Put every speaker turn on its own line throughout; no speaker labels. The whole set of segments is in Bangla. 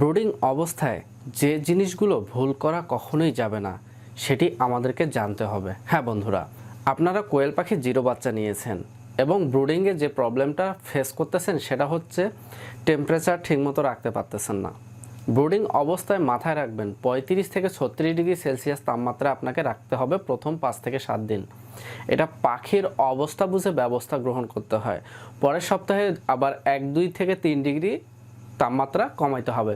ব্রুডিং অবস্থায় যে জিনিসগুলো ভুল করা কখনোই যাবে না, সেটি আমাদেরকে জানতে হবে। হ্যাঁ বন্ধুরা, আপনারা কোয়েল পাখি জিরো বাচ্চা নিয়েছেন এবং ব্রুডিংয়ে যে প্রবলেমটা ফেস করতেছেন সেটা হচ্ছে টেম্পারেচার ঠিকমতো রাখতে পারতেছেন না। ব্রুডিং অবস্থায় মাথায় রাখবেন, পঁয়ত্রিশ থেকে ছত্রিশ ডিগ্রি সেলসিয়াস তাপমাত্রা আপনাকে রাখতে হবে প্রথম পাঁচ থেকে সাত দিন। এটা পাখির অবস্থা বুঝে ব্যবস্থা গ্রহণ করতে হয়। পরের সপ্তাহে আবার এক, দুই থেকে তিন ডিগ্রি তাপমাত্রা কমাইতে হবে।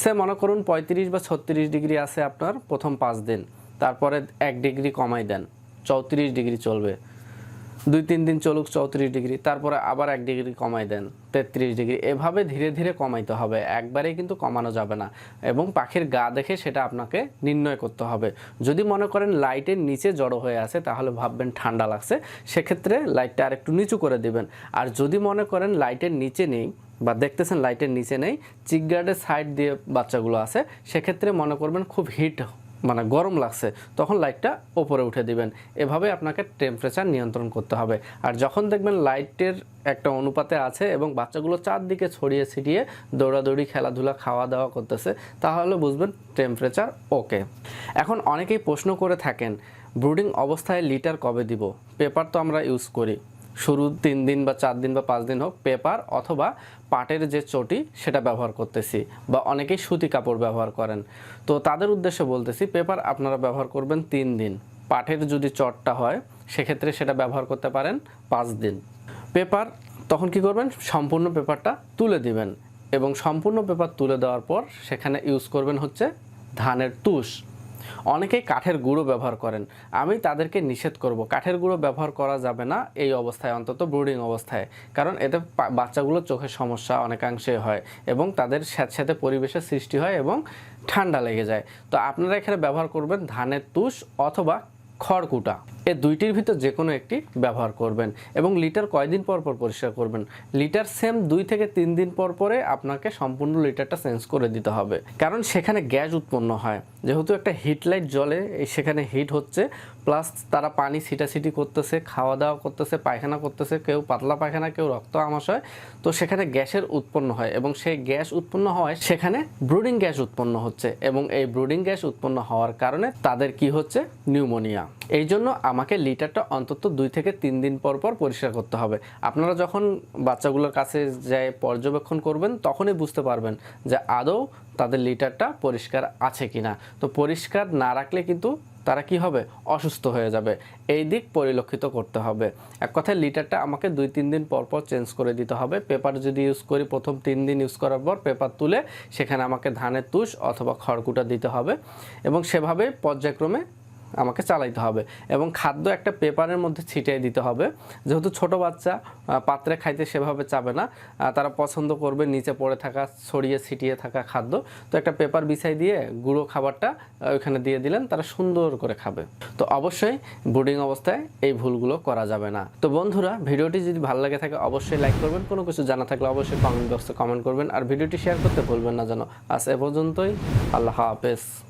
সে মনে করুন পঁয়ত্রিশ বা ছত্রিশ ডিগ্রি আছে আপনার প্রথম পাঁচ দিন। তারপরে এক ডিগ্রি কমাই দেন, চৌত্রিশ ডিগ্রি চলবে। দুই, তিন দিন চলুক চৌত্রিশ ডিগ্রি, তারপরে আবার এক ডিগ্রি কমাই দেন, তেত্রিশ ডিগ্রি। এভাবে ধীরে ধীরে কমাইতে হবে, একবারেই কিন্তু কমানো যাবে না। এবং পাখির গা দেখে সেটা আপনাকে নির্ণয় করতে হবে। যদি মনে করেন লাইটের নিচে জড়ো হয়ে আছে, তাহলে ভাববেন ঠান্ডা লাগছে, সেক্ষেত্রে লাইটটা আর একটু নিচু করে দিবেন। আর যদি মনে করেন লাইটের নিচে নেই বা দেখতেছেন লাইটের নিচে নেই, চিকগার্ডের সাইড দিয়ে বাচ্চাগুলো আছে, সেক্ষেত্রে মনে করবেন খুব হিট মানে গরম লাগছে, তখন লাইটটা ওপরে উঠে দিবেন। এভাবে আপনাকে টেম্পারেচার নিয়ন্ত্রণ করতে হবে। আর যখন দেখবেন লাইটের একটা অনুপাতে আছে এবং বাচ্চাগুলো চারদিকে ছড়িয়ে ছিটিয়ে দৌড়াদৌড়ি, খেলাধুলা খাওয়া দাওয়া করতেছে, তাহলে বুঝবেন টেম্পারেচার ওকে এখন অনেকেই প্রশ্ন করে থাকেন ব্রুডিং অবস্থায় লিটার কবে দিব? পেপার তো আমরা ইউজ করি। শুরু তিন দিন বা চার দিন বা পাঁচ দিন হোক পেপার অথবা পাটের যে চটি, সেটা ব্যবহার করতেছি বা অনেকেই সুতি কাপড় ব্যবহার করেন। তো তাদের উদ্দেশ্যে বলতেছি, পেপার আপনারা ব্যবহার করবেন তিন দিন। পাটের যদি চটটা হয়, সেক্ষেত্রে সেটা ব্যবহার করতে পারেন পাঁচ দিন। পেপার, তখন কি করবেন? সম্পূর্ণ পেপারটা তুলে দিবেন এবং সম্পূর্ণ পেপার তুলে দেওয়ার পর সেখানে ইউজ করবেন হচ্ছে ধানের তুষ। অনেকেই কাঠের গুঁড়ো ব্যবহার করেন। আমি তাদেরকে নিষেধ করব, কাঠের গুঁড়ো ব্যবহার করা যাবে না এই অবস্থায়, অন্তত ব্রুডিং অবস্থায়। কারণ এতে বাচ্চাগুলো বাচ্চাগুলোর চোখের সমস্যা অনেকাংশে হয় এবং তাদের স্যাঁতস্যাঁতে পরিবেশের সৃষ্টি হয় এবং ঠান্ডা লেগে যায়। তো আপনারা এখানে ব্যবহার করবেন ধানের তুষ অথবা খড়কুটা। এ দুইটির ভিতর যে কোনো একটি ব্যবহার করবেন এবং লিটার কয়দিন পর পর পরিষ্কার করবেন? লিটার সেম দুই থেকে তিন দিন পর পরে আপনাকে সম্পূর্ণ লিটারটা চেঞ্জ করে দিতে হবে। কারণ সেখানে গ্যাস উৎপন্ন হয়। যেহেতু একটা হিট লাইট জলে সেখানে হিট হচ্ছে প্লাস তারা পানি ছিটাছিটি করতেছে খাওয়া দাওয়া করতেছে, পায়খানা করতেছে, কেউ পাতলা পায়খানা, কেউ রক্ত আমাশয়, তো সেখানে গ্যাসের উৎপন্ন হয় এবং সেই গ্যাস উৎপন্ন হওয়ায় সেখানে ব্রুডিং গ্যাস উৎপন্ন হচ্ছে এবং এই ব্রুডিং গ্যাস উৎপন্ন হওয়ার কারণে তাদের কি হচ্ছে? নিউমোনিয়া এই জন্য আমাকে লিটারটা অন্তত দুই থেকে তিন দিন পর পর পরিষ্কার করতে হবে। আপনারা যখন বাচ্চাগুলোর কাছে যায় পর্যবেক্ষণ করবেন, তখনই বুঝতে পারবেন যে আদৌ তাদের লিটারটা পরিষ্কার আছে কিনা। তো পরিষ্কার না রাখলে কিন্তু তারা কি হবে? অসুস্থ হয়ে যাবে। এই দিক পরিলক্ষিত করতে হবে। এক কথায় লিটারটা আমাকে দুই, তিন দিন পর পর চেঞ্জ করে দিতে হবে। পেপার যদি ইউজ করি, প্রথম তিন দিন ইউজ করার পর পেপার তুলে সেখানে আমাকে ধানের তুষ অথবা খড়কুটা দিতে হবে এবং সেভাবে পর্যায়ক্রমে আমাকে চালাইতে হবে এবং খাদ্য একটা পেপারের মধ্যে ছিটিয়ে দিতে হবে। যেহেতু ছোট বাচ্চা পাত্রে খাইতে সেভাবে চাবে না তারা পছন্দ করবে নিচে পড়ে থাকা, ছড়িয়ে ছিটিয়ে থাকা খাদ্য। তো একটা পেপার বিছাই দিয়ে গুঁড়ো খাবারটা ওইখানে দিয়ে দিলেন, তারা সুন্দর করে খাবে। তো অবশ্যই ব্রুডিং অবস্থায় এই ভুলগুলো করা যাবে না। তো বন্ধুরা, ভিডিওটি যদি ভালো লাগে থাকে, অবশ্যই লাইক করবেন। কোনো কিছু জানা থাকলে অবশ্যই কমেন্ট বক্সে কমেন্ট করবেন। আর ভিডিওটি শেয়ার করতে ভুলবেন না যেন। আজ এ পর্যন্তই, আল্লাহ হাফেজ।